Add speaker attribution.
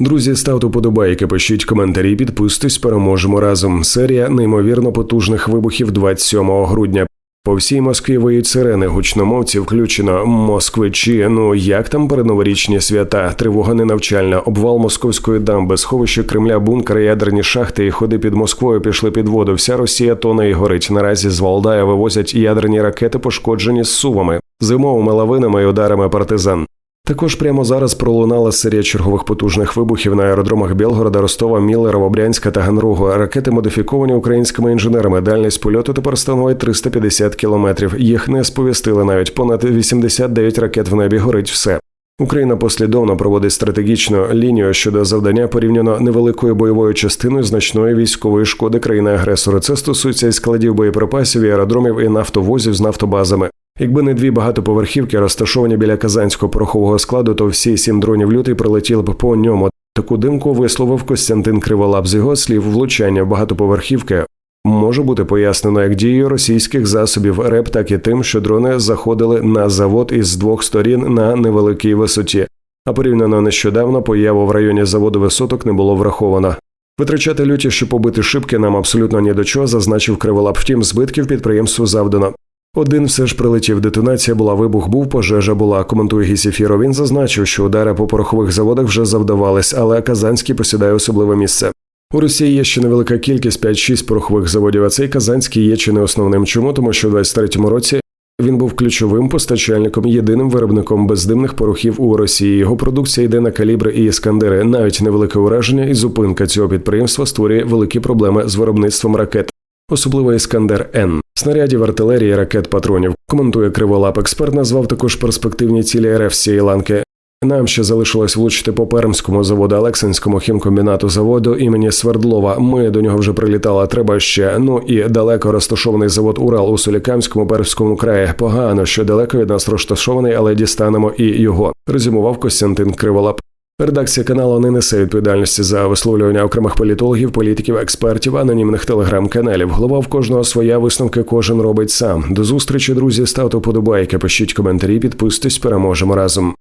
Speaker 1: Друзі, ставте вподобайки, пишіть коментарі, підписуйтесь, переможемо разом. Серія неймовірно потужних вибухів 27 грудня. По всій Москві виють сирени, гучномовці включено москвичі. Ну як там передноворічні свята? Тривога ненавчальна, обвал московської дамби, сховище Кремля, бункери, ядерні шахти і ходи під Москвою пішли під воду. Вся Росія тоне і горить. Наразі з Валдая вивозять ядерні ракети, пошкоджені з сувами, зимовими лавинами і ударами партизан. Також прямо зараз пролунала серія чергових потужних вибухів на аеродромах Білгорода, Ростова, Міллера, Брянська та Ганругу. Ракети модифіковані українськими інженерами. Дальність польоту тепер становить 350 кілометрів. Їх не сповістили навіть понад 89 ракет в небі. Горить все. Україна послідовно проводить стратегічну лінію щодо завдання порівняно невеликою бойовою частиною значної військової шкоди країни агресора. Це стосується і складів боєприпасів, і аеродромів, і нафтовозів з нафтобазами. Якби не дві багатоповерхівки, розташовані біля казанського порохового складу, то всі сім дронів лютий прилетіли б по ньому. Таку димку висловив Костянтин Криволап. З його слів, влучання в багатоповерхівки може бути пояснено як дією російських засобів РЕП, так і тим, що дрони заходили на завод із двох сторін на невеликій висоті. А порівняно нещодавно появу в районі заводу висоток не було враховано. Витрачати люті, щоб побити шибки, нам абсолютно ні до чого, зазначив Криволап. Втім, збитків підприємству завдано. Один все ж прилетів. Детонація була, вибух був, пожежа була. Коментує Гісіфіро. Він зазначив, що удари по порохових заводах вже завдавались, але Казанський посідає особливе місце. У Росії є ще невелика кількість 5-6 порохових заводів, а цей Казанський є чи не основним. Чому? Тому що в 23-му році він був ключовим постачальником, єдиним виробником бездимних порохів у Росії. Його продукція йде на калібри і іскандери. Навіть невелике ураження і зупинка цього підприємства створює великі проблеми з виробництвом ракет. Особливо Іскандер Н снарядів, артилерії, ракет, патронів. Коментує Криволап. Експерт назвав також перспективні цілі РФ цієї ланки. Нам ще залишилось влучити по Пермському заводу, Алексинському хімкомбінату заводу імені Свердлова. Ми до нього вже прилітали. Треба ще. Ну і далеко розташований завод Урал у Солікамському Пермському краї. Погано, що далеко від нас розташований, але дістанемо і його. Резюмував Костянтин Криволап. Редакція каналу не несе відповідальності за висловлювання окремих політологів, політиків, експертів, анонімних телеграм-каналів. Голова в кожного своя висновки кожен робить сам. До зустрічі, друзі. Ставте вподобайки, пишіть коментарі, підписуйтесь, переможемо разом.